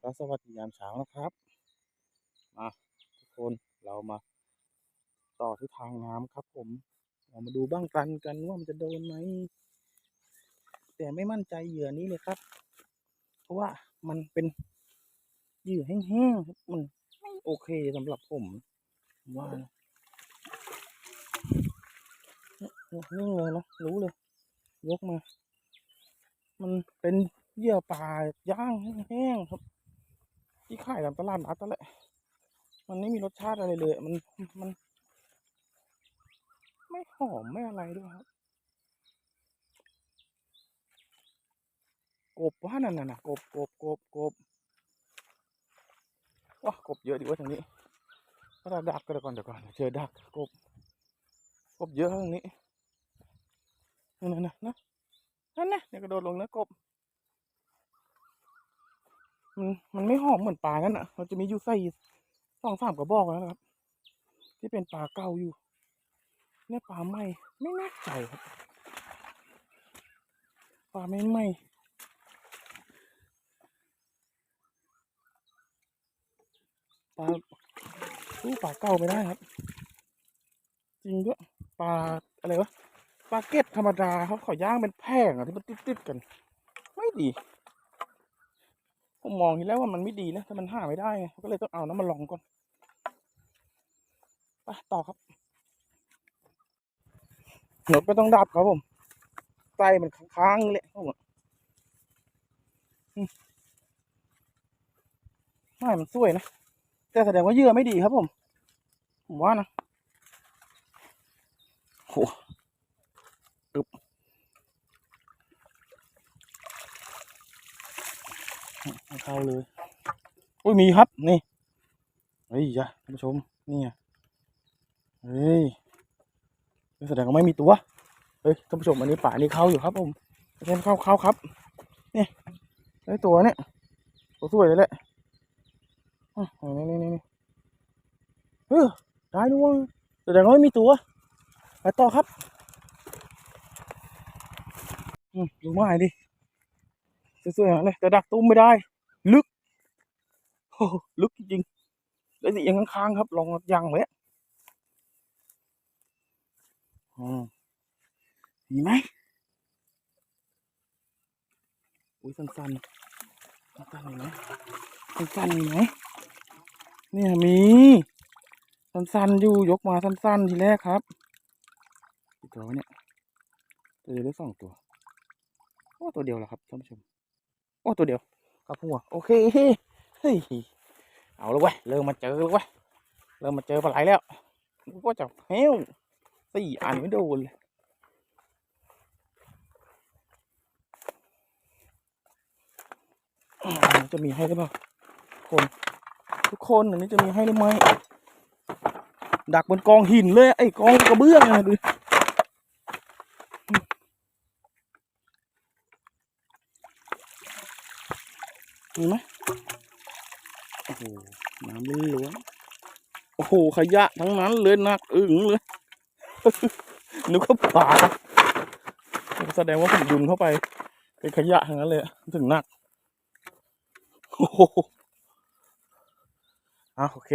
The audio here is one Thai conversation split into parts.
ก็สวัสดียามเช้านะครับมาทุกคนเรามา ต่อที่ทางน้ำครับ ผมเรามาดูบ้างกันกันว่ามันจะโดนไหมแต่ไม่มั่นใจเหยื่อนี้เลยครับ เพราะว่ามันเป็นเหยื่อแห้งๆมันไม่โอเคสำหรับผมว่านะเนี่ยเลยนะรู้เลย ยกมา มันเป็นเหยื่อปลาย่างแห้งๆครับ ที่ขายตามตลาดนัดนั่นแหละมันไม่มีรสชาติอะไรเลย มันมัน ไม่หอมไม่อะไรด้วยครับกบว่านั่นน่ะนะกบกบกบกบว้ากบเยอะดีว่าทางนี้ก็เราดักกันก่อนเดี๋ยวก่อนเจอดักกบกบเยอะทางนี้นั่นน่ะนะนะนั่นนะเดี๋ยวกระโดดลงนะกบ มันมันไม่หอมเหมือนปลางั้นอะ เราจะมีอยู่ใส่สองสามกระบอกแล้วนะครับ ที่เป็นปลาเก่าอยู่เนี่ยปลาใหม่ไม่น่าใจครับปลาไม่ใหม่ปลาสู้ปลาเก่าไม่ได้ครับ จริงด้วยปลาอะไรวะปลาเก็ดธรรมดาเขาขาย่างเป็นแพงอะที่มันติดๆกัน ไม่ดี ผมมองทีแล้วว่ามันไม่ดีนะถ้ามันหาไม่ได้ไงก็เลยต้องเอาน้ำมาลองก่อนไปต่อครับหนดไม่ต้องดับครับผมไส้มันค้างๆเลยครับผมไม่มันสวยนะแต่แสดงว่าเยื่อไม่ดีครับผม ผมว่านะโหตึบไม่ เข้าเลย อุ้ยมีครับนี่เฮ้ยจ้ะท่านผู้ชมนี่ไงเฮ้ยแสดงว่าไม่มีตัวเฮ้ยท่านผู้ชมอันนี้ป่านี่เข้าอยู่ครับผมเช่นเข้าเข้าครับนี่ไอ้ตัวเนี่ยตัวสวยเลยแหละอะนี่นี่นี่นี่เออได้ด้วยแสดงว่าไม่มีตัวไปต่อครับ อืมดูไม้ดิ สวยๆเลยแต่ดักตุ้มไม่ได้ ลึกโอ้ลึกจริงๆแล้วสิยังค้างๆครับ ลองยังไว้อืมมีไหมอุ้ยสั้นๆสั้นๆมีไหมสั้นๆมีไหมเนี่ยมีสั้นๆอยู่ยกมาสั้นๆทีแรกครับกี่ตัวเนี่ยตัวเดียวหรือสองตัวโอ้ตัวเดียวแหละครับท่านผู้ชม โอ้ตัวเดียวครับหัวโอเคเฮ้ยเอาแล้วเว้ยเริ่มมาเจอแล้วเว้ยเริ่มมาเจอปลาไหลแล้วก็จะเฮ้วสี่อันไม่โดนเลยจะมีให้หรือเปล่าคน ทุกคนอันนี้จะมีให้หรือไม่ดักบนกองหินเลยไอ้กองกระเบื้องอะดู มีไหมโอ้โหน้ำล้วนโอ้โหขยะทั้งนั้นเลยหนักอึ๋งเลยนึกว่าปลาแสดงว่าผมดุนเข้าไปเป็นขยะทั้งนั้นเลยถึงหนักโอ้โหอะโอเค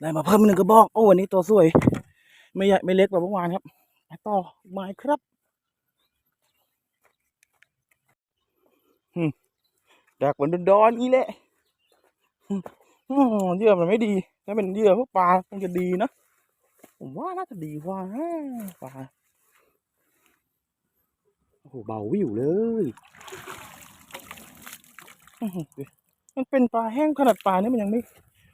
ได้มาเพิ่มหนึ่งกระบอก โอ้วันนี้ตัวสวย ไม่ใหญ่ไม่เล็กกว่าเมื่อวานครับไปต่อไม้ครับอืม ดักบนดอนๆนี้แหละเยื่อมันไม่ดีถ้าเป็นเยื่อพวกปลาคงจะดีนะผมว่าน่าจะดีกว่าปลาโอ้โหเบาวิวเลยมันเป็นปลาแห้งขนาดปลานี่มันยังไม่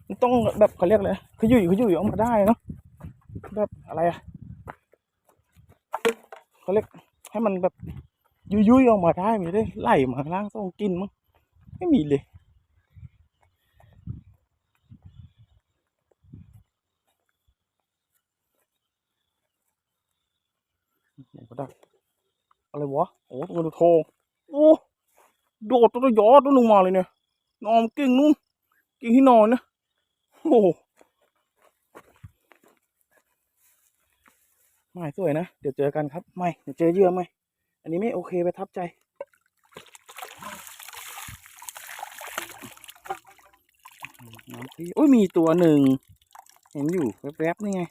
มันต้องแบบเขาเรียกอะไรขยุ่ยขยุ่ยออกมาได้เนาะแบบอะไรอะเขาเรียกให้มันแบบยุยยุยๆออกมาได้มันจะได้ไหลมาข้างล่างต้องกินมั้ง ไม่มีเลย ไหนก็ได้ อะไรวะ โอ้ตัวโทโอ้โดดตัวยอดตัวลงมาเลยเนี่ย นอนเก่งนู่นเก่งที่นอนนะ โอ้ไม่สวยนะ เดี๋ยวเจอกันครับ ไม่ เดี๋ยวเจอเยื่อไหมอันนี้ไม่โอเคไปทับใจามทีโอ้ยมีตัวหนึ่งเห็นอยู่แวบๆนี่ไง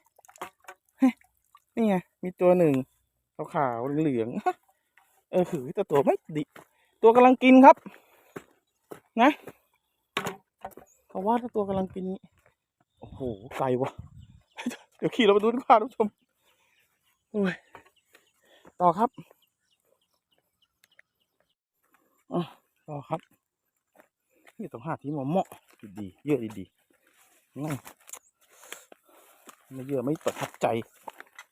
เฮ้ยนี่ไงมีตัวหนึ่งขาวๆเหลืองเออคือแต่ตัวไม่ดิตัวกำลังกินครับ นะเขาว่าถ้าตัวกำลังกินนี่โอ้โหไกลวะเดี๋ยวขี่เราไปดูดีกว่าท่านผู้ชมโอ้ยต่อครับอะต่อครับนี่ต้องหาที่เหมาะเหมาะ ดีๆเยอะดีๆนั่นไม่เยอะไม่ประทับใจ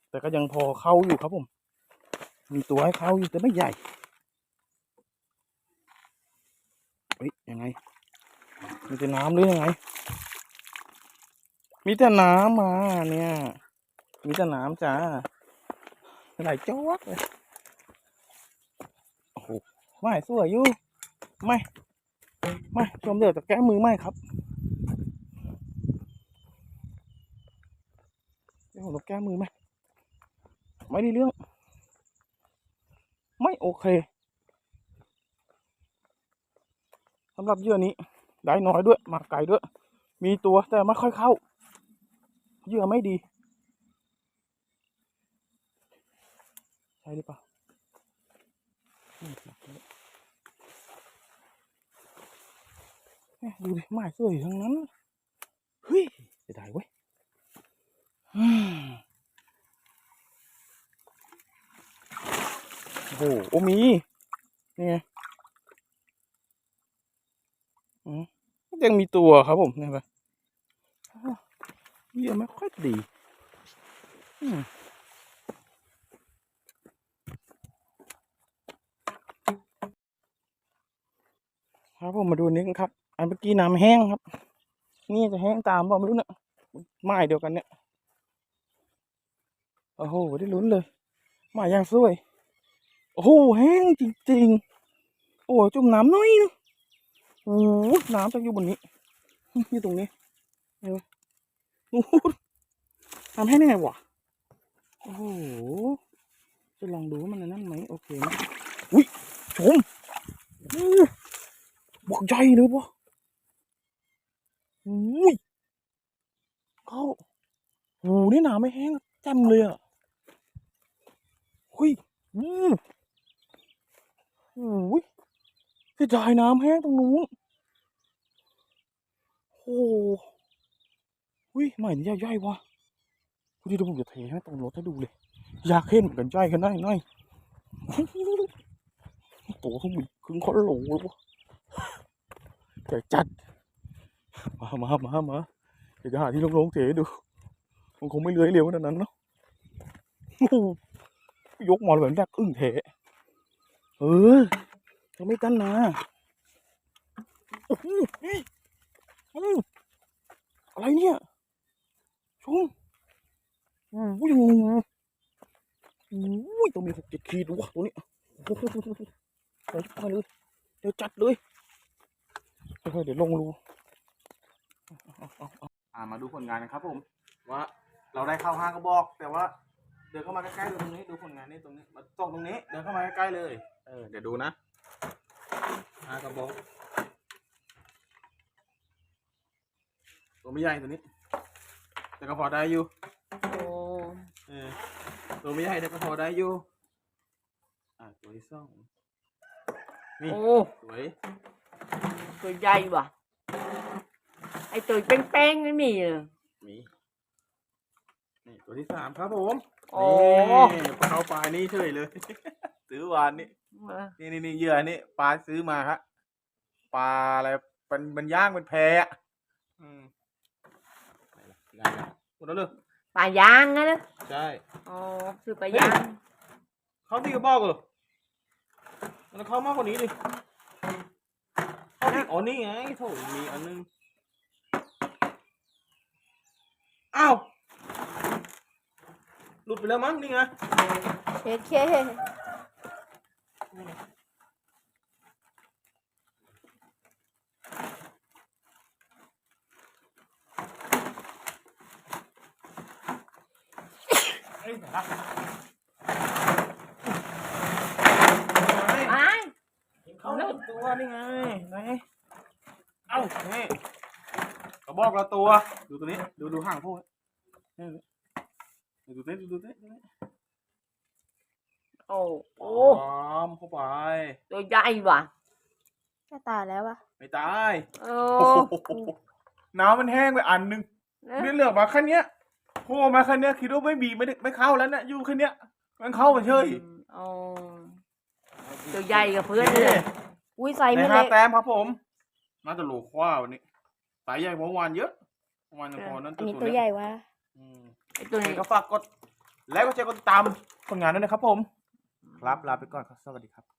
แต่ก็ยังพอเข้าอยู่ครับผม มีตัวให้เข้าอยู่แต่ไม่ใหญ่เฮ้ยยังไง มีแต่น้ำหรือยังไง มีแต่น้ำมาเนี่ย มีแต่น้ำจ้าไหลจวกเลยโอ้โหไม่สวยอยู่ไม่ ไม่ชมเดือดแต่แก้มือไม่ครับเดี๋ยวผมต้องแก้มือไหมไม่ได้เรื่อง ไม่โอเคสำหรับเหยื่อนี้ได้น้อยด้วย มาไกลด้วย มีตัวแต่ไม่ค่อยเข้าเหยื่อไม่ดี ใช่หรือเปล่าอืมหนักเลยเนี่ย ดูดิไม้สวยทั้งนั้น เฮ้ยเสียดายเว้ยโอ้โหโอ้มี นี่ไงอืมยังมีตัวครับผมเนี่ยไปเยื่อไม่ค่อยดีครับผมมาดูนี้กันครับ อันเมื่อกี้น้ำแห้งครับ นี่จะแห้งตามเปล่ไม่รู้เนี่ยไม้เดียวกันเนี่ยโอ้โหได้ลุ้นเลยไม้ยางสวยโอ้โหแห้งจริงๆ โอ้จุ่มน้ำน้อยนะโอ้โหน้ำจะอยู่บนนี้อยู่ตรงนี้เห็นไหมโอ้โหน้ำแห้งได้ไงวะโอ้โหจะลองดูว่ามันนั่นไหมโอเคไหมอุ้ยชมบอกใหญ่เลยปะ อุ้ยเข้าโหูนี่หนาไม่แห้งแจ่มเลยอะหุยอืมโอ้ยเสียดายน้ำแห้งตรงนู้นโอ้หุยใหม่นี่ใหญ่ๆวะพูดดีเดี๋ยวผมจะเทให้ตรงรถให้ดูเลย อยากเห็นเหมือนกันใหญ่กันได้หน่อยโตทั้งหมดครึ่งคอนโหลเลยวะใจจัด มามามามาเดี๋ยวจะหาที่โล่งๆเทให้ดู มันคงไม่เลื้อยเร็วขนาดนั้นเนาะโอ้โหมาเลยแบบแรกอึ้งเทะเออจะไม่กั้นนะอะไรเนี่ยชมโอ้ยงอะโอ้ยต้องมีหกเจ็ดขีดวะตัวนี้เดี๋ยวไปเลยเดี๋ยวจัดเลยเฮ้ยเดี๋ยวลงรู อ่ามาดูผลงานกันครับ ผม ว่าเราได้เข้าห้างกระบอก แต่ว่า เดินเข้ามาใกล้ๆดูตรงนี้ ดูผลงานนี่ตรงนี้มาตรงตรงนี้ เดินเข้ามาใกล้ๆเลย เออเดี๋ยวดูนะห้างกระบอกตัวไม่ใหญ่ตัวนี้ แต่ก็พอได้อยู่โอ้เออตัวไม่ใหญ่แต่ก็พอได้อยู่ อ่าตัวที่สองนี่โอ้สวยตัวใหญ่ว่ะไอ ตัวเป้งๆไม่มีเลย มีนี่ตัวที่สามครับผมโอ้ นี่ปลาเอาปลานี่เฉยเลย ซื้อวานนี่นี่นี่นี่เหยื่อนี่ปลาซื้อมาครับปลาอะไรเป็นมันย่างเป็นแพะอืมไหนล่ะได้แล้วหมดแล้วเลยปลายางนะนะใช่ อ๋อคือปลายางเขาที่กระบอกเหรอมันเข้ามากกว่านี้ดิเข้าที่อ๋อนี่ไงโถมีอันนึง อ้าวหลุดไปแล้วมั้งนี่ไงเคเคเอ้ยไหนล่ะไป เห็นเขาแล้วตัวนี่ไงไหนเอ้านี่ กระ บอกละตัว ดูตัวนี้ ดูดูห่างพวกนี่ดูดูนี่ดูดูนี่โอ้โอ้ตามเข้าไปตัวใหญ่ว่ะจะตายแล้ววะไม่ตายโอ้โอ้โหน้ำมันแห้งไปอันหนึงนะนี่เหลือกมาแค่เนี้ยโผล่มาแค่เนี้ยคิดว่าไม่มีไม่ได้ไม่เข้าแล้วเนี่ยอยู่แค่เนี้ยมันเข้ามาเฉยโอ้ตัวใหญ่กับเพื่อนเลยอุ้ยใส่ในไม่ห้าเละแต้มครับผมน่าจะโหลคว้าวันนี้ สายใหญ่กว่าเมื่อวานเยอะเมื่อวานยังพอนั่นอันนี้ตัตัววเล็กใหญ่วะอืมไอ้ตัวยังไงนี้ก็ฝากกดไลค์กดแชร์กดติดตามผลงานด้วยนะครับผม ครับลาไปก่อนครับสวัสดีครับ